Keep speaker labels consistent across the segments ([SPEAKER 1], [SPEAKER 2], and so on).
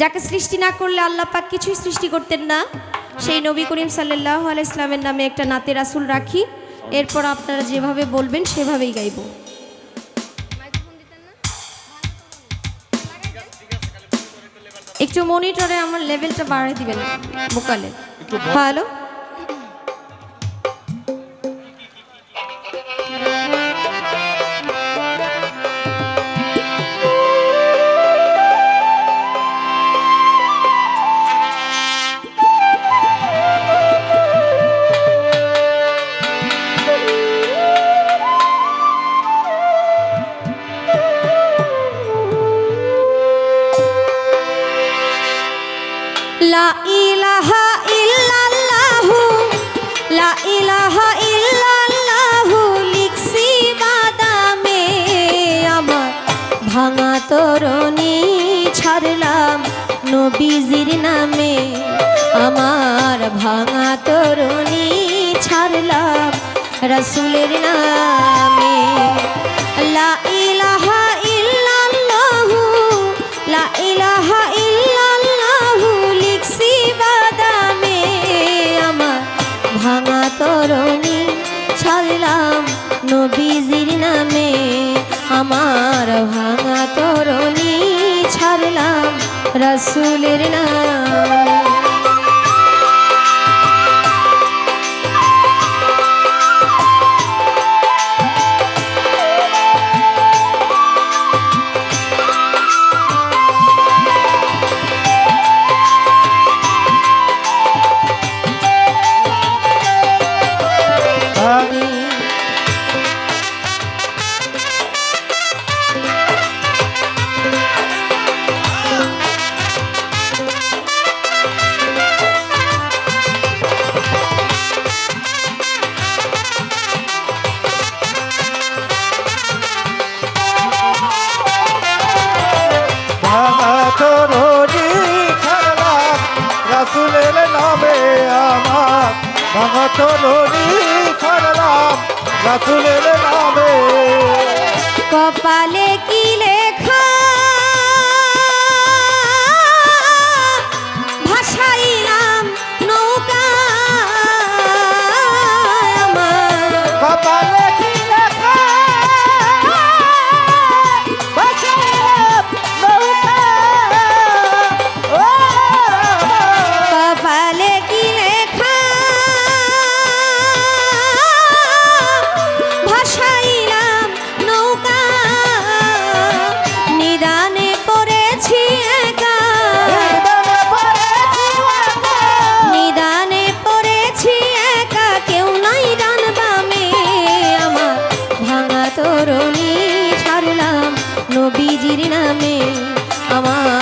[SPEAKER 1] যাকে সৃষ্টি না করলে আল্লাহ পাক কিছুই সৃষ্টি করতেন না। সেই নবী করিম সাল্লাহ আলাইসলামের নামে একটা নাতে রাসুল রাখি। এরপর আপনারা যেভাবে বলবেন সেভাবেই গাইব। একটু মনিটরে আমার লেভেলটা বাড়িয়ে দিবেন বোকালে। হ্যালো? লা ইলাহা ইল্লাল্লাহু লিখছি বাদামে আমার ভাঙা তরণী ছাড়লাম নবীজির নামে। আমার ভাঙা তরণী ছাড়লাম রসুলের নামে। লা আমার ভাঙা তরণী ছাড়লাম রসুলের নামে।
[SPEAKER 2] রাসুলের নামে আমার ভাঙা তরণি ছাড়লাম রসুলের নামে।
[SPEAKER 1] কপালে কি নবীজির নামে আমার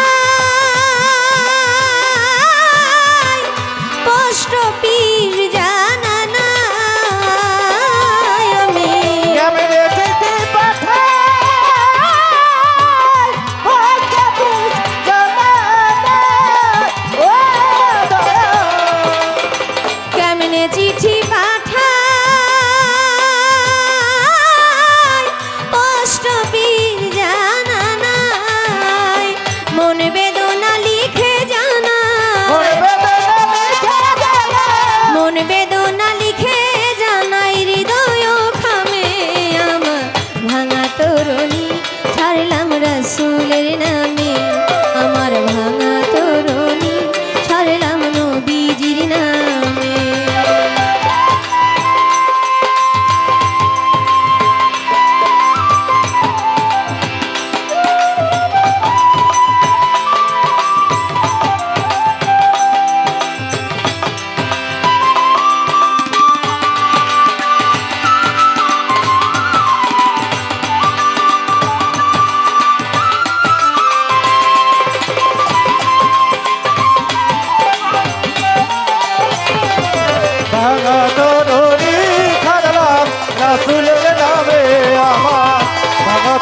[SPEAKER 1] মন বেদনা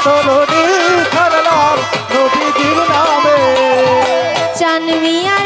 [SPEAKER 1] তরুণী ছাড়লাম নবীজির নামে। চানবি আর